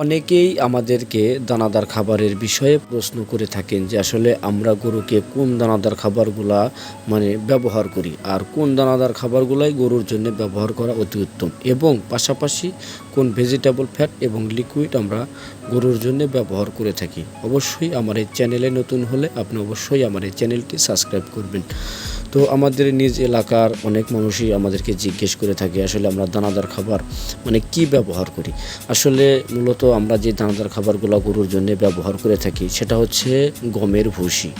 অনেকেই আমাদেরকে দানাদার খাবারের বিষয়ে প্রশ্ন করে থাকেন যে আসলে আমরা গরুকে কোন দানাদার খাবারগুলা মানে ব্যবহার করি আর কোন দানাদার খাবারগুলাই গরুর জন্য ব্যবহার করা অতি উত্তম এবং পাশাপাশি কোন ভেজিটেবল ফ্যাট এবং লিকুইড আমরা গরুর জন্য ব্যবহার করে থাকি। অবশ্যই আমার এই চ্যানেলে নতুন হলে আপনি অবশ্যই আমার এই চ্যানেলটি সাবস্ক্রাইব করবেন। তো আমাদের নিজ এলাকার অনেক মানুষই আমাদেরকে জিজ্ঞেস করে থাকে, আসলে আমরা দানাদার খাবার মানে কি ব্যবহার করি? আসলে মূলত আমরা যে দানাদার খাবারগুলো গরুর জন্য ব্যবহার করে থাকি, সেটা হচ্ছে গমের ভুসি।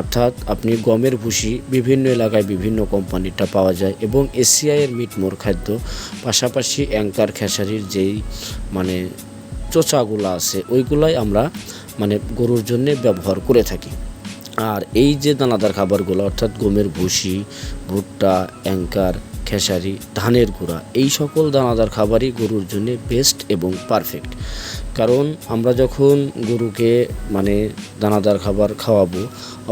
অর্থাৎ আপনি গমের ভুসি বিভিন্ন এলাকায় বিভিন্ন কোম্পানিটা পাওয়া যায় এবং এসিআইয়ের মিটমোর খাদ্য, পাশাপাশি অ্যাঙ্কার খেসারির যেই মানে চোচাগুলো আছে, ওইগুলাই আমরা মানে গরুর জন্য ব্যবহার করে থাকি। আর এই যে দানাদার খাবারগুলো, অর্থাৎ গমের ভুসি, ভুট্টা, অ্যাঙ্কার, খেসারি, ধানের গুঁড়া, এই সকল দানাদার খাবারই গরুর জন্য বেস্ট এবং পারফেক্ট কারণ আমরা যখন গরুকে মানে দানাদার খাবার খাওয়াবো,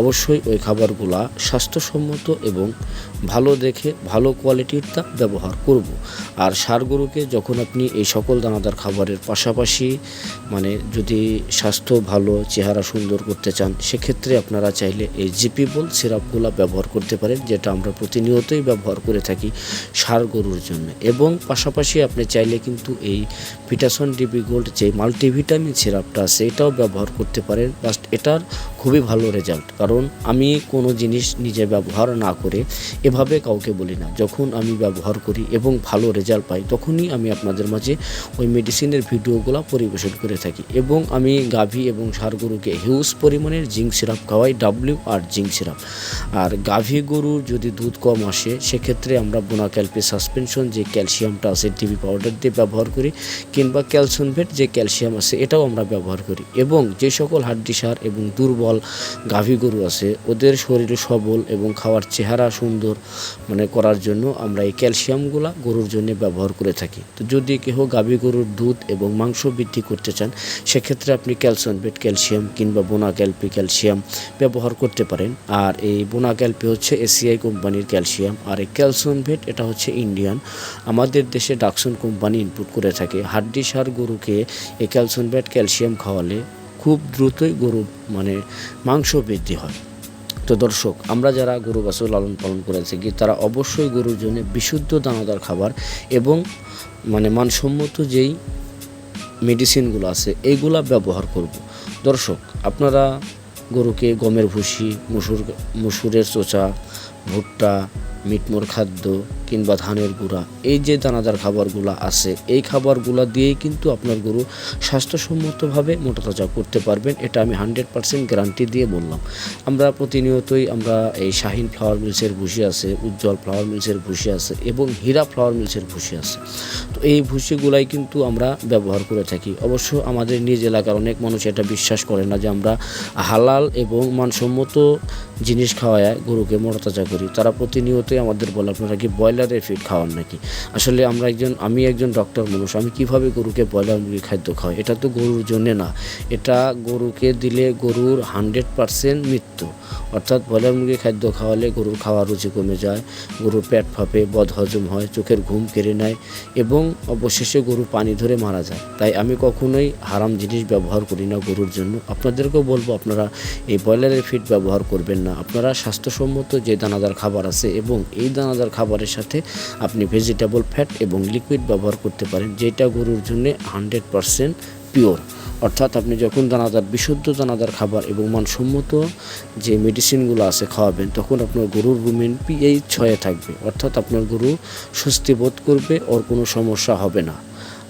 অবশ্যই ওই খাবারগুলা স্বাস্থ্যসম্মত এবং ভালো দেখে, ভালো কোয়ালিটির তা ব্যবহার করব। আর সার গরুকে যখন আপনি এই সকল দানাদার খাবারের পাশাপাশি মানে যদি স্বাস্থ্য ভালো, চেহারা সুন্দর করতে চান, সেক্ষেত্রে আপনারা চাইলে এই জিপিবল সিরাপগুলো ব্যবহার করতে পারেন, যেটা আমরা প্রতিনিয়তই ব্যবহার করে থাকি সার গরুর জন্য এবং পাশাপাশি আপনি চাইলে কিন্তু এই ভিটাসন ডিবি গোল্ড যে মাল্টিভিটামিন সিরাপটা আছে এটাও ব্যবহার করতে পারেন। জাস্ট এটার খুবই ভালো রেজাল্ট কারণ আমি কোনো জিনিস নিজে ব্যবহার না করে এভাবে কাউকে বলি না। যখন আমি ব্যবহার করি এবং ভালো রেজাল্ট পাই, তখনই আমি আপনাদের মাঝে ওই মেডিসিনের ভিডিওগুলো পরিবেশন করে থাকি। এবং আমি গাভী এবং ষাঁড় গরুকে হিউজ পরিমাণের জিঙ্ক সিরাপ খাওয়াই ডাব্লিউ আর জিঙ্ক সিরাপ। আর গাভী গরুর যদি দুধ কম আসে, সেক্ষেত্রে আমরা বোনাক্যালপি সাসপেনশন যে ক্যালসিয়ামটা আছে টিভি পাউডার দিয়ে ব্যবহার করি, কিংবা ক্যালসিয়ামভেট যে ক্যালসিয়াম আছে, এটাও আমরা ব্যবহার করি। এবং যে সকল হাড্ডি সার এবং দুর্বল গাভী গরু আছে, ওদের শরীর সবল এবং খাওয়ার চেহারা সুন্দর মানে করার জন্য আমরা এই ক্যালসিয়ামগুলা গরুর জন্য ব্যবহার করে থাকি। তো যদি কেহ গাভী গরুর দুধ এবং মাংস বৃদ্ধি করতে চান, সেক্ষেত্রে আপনি ক্যালসিয়ামভেট ক্যালসিয়াম কিংবা বোনা ক্যালপি ক্যালসিয়াম ব্যবহার করতে পারেন। আর এই বোনা ক্যালপি হচ্ছে এসিআই কোম্পানির ক্যালসিয়াম। আর এই ক্যালসিয়াম ভেট এটা হচ্ছে ইন্ডিয়ান। আমাদের দেশে ডাকসন কোম্পানি ইনপুট করে থাকে হাড্ডি সার গরুকে এই ক্যালসিয়াম ভেট ক্যালসিয়াম খাওয়ালে খুব দ্রুতই গরু মানে মাংস বৃদ্ধি হয়। তো দর্শক, আমরা যারা গরু বাছুর লালন পালন করে থাকি, তারা অবশ্যই গরুর জন্য বিশুদ্ধ দানাদার খাবার এবং মানে মানসম্মত যেই মেডিসিনগুলো আছে এইগুলা ব্যবহার করব। দর্শক, আপনারা গরুকে গমের ভুসি, মুসুর, মুসুরের চোচা, ভুট্টা, মিটমোর খাদ্য কিংবা ধানের গুঁড়া, এই যে দানাদার খাবারগুলো আছে, এই খাবারগুলো দিয়েই কিন্তু আপনার গরু স্বাস্থ্যসম্মতভাবে মোটা তাজা করতে পারবেন, এটা আমি হান্ড্রেড পার্সেন্ট গ্যারান্টি দিয়ে বললাম। আমরা প্রতিনিয়তই আমরা এই শাহিন ফ্লাওয়ার মিলসের ভুসি আছে, উজ্জ্বল ফ্লাওয়ার মিলসের ভুসি আছে এবং হীরা ফ্লাওয়ার মিলসের ভুসি আছে। তো এই ভুসিগুলাই কিন্তু আমরা ব্যবহার করে থাকি। অবশ্য আমাদের নিজ এলাকার অনেক মানুষ এটা বিশ্বাস করে না যে আমরা হালাল এবং মানসম্মত জিনিস খাওয়ায় গরুকে মোটা তাজা করি। তারা প্রতিনিয়তই আমাদের বলে, আপনারা কি ব্রয়লারের ফিড খাওয়ান নাকি? আসলে আমরা একজন, আমি একজন ডক্টর মানুষ, আমি কীভাবে গরুকে ব্রয়লার মুরগির খাদ্য খাওয়াই? এটা তো গরুর জন্যে না। এটা গরুকে দিলে গরুর হান্ড্রেড পারসেন্ট মৃত্যু। অর্থাৎ ব্রয়লার মুরগির খাদ্য খাওয়ালে গরুর খাওয়ার রুচি কমে যায়, গরুর পেট ফাঁপে, বদ হজম হয়, চোখের ঘুম কেড়ে নেয় এবং অবশেষে গরু পানি ধরে মারা যায়। তাই আমি কখনোই হারাম জিনিস ব্যবহার করি না গরুর জন্য। আপনাদেরকেও বলব, আপনারা এই ব্রয়লারের ফিড ব্যবহার করবেন না। আপনারা স্বাস্থ্যসম্মত যে দানাদার খাবার আছে এবং এই দানাদার খাবারের সাথে আপনি ভেজিটেবল ফ্যাট এবং লিকুইড ব্যবহার করতে পারেন, যেটা গরুর জন্য হান্ড্রেড পারসেন্ট পিওর অর্থাৎ আপনি যখন দানাদার, বিশুদ্ধ দানাদার খাবার এবং মানসম্মত যে মেডিসিনগুলো আছে খাওয়াবেন, তখন আপনার গরুর রুমেন পিএইচ ছয়ে থাকবে। অর্থাৎ আপনার গরু স্বস্তি বোধ করবে, ওর কোনো সমস্যা হবে না।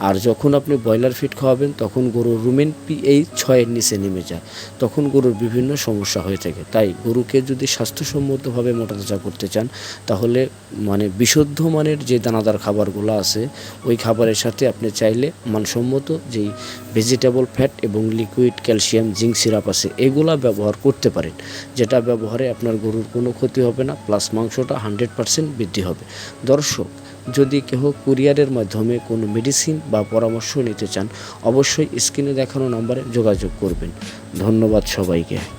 আর যখন আপনি ব্রয়লার ফিড খাওয়াবেন, তখন গরুর রুমেন পিএইচ ছয়ের নিচে নেমে যায়। তখন গরুর বিভিন্ন সমস্যা হয়ে থাকে। তাই গরুকে যদি স্বাস্থ্যসম্মতভাবে মোটাতাজা করতে চান, তাহলে মানে বিশুদ্ধ মানের যে দানাদার খাবারগুলো আছে, ওই খাবারের সাথে আপনি চাইলে মানসম্মত যেই ভেজিটেবল ফ্যাট এবং লিকুইড ক্যালসিয়াম জিঙ্ক সিরাপ আছে, এগুলা ব্যবহার করতে পারেন। যেটা ব্যবহারে আপনার গরুর কোনো ক্ষতি হবে না প্লাস মাংসটা হান্ড্রেড পারসেন্ট বৃদ্ধি হবে। দর্শক যদি কেহ কুরিয়ারের মাধ্যমে কোনো মেডিসিন বা পরামর্শ নিতে চান, অবশ্যই স্ক্রিনে দেখানো নম্বরে যোগাযোগ করবেন। ধন্যবাদ সবাইকে।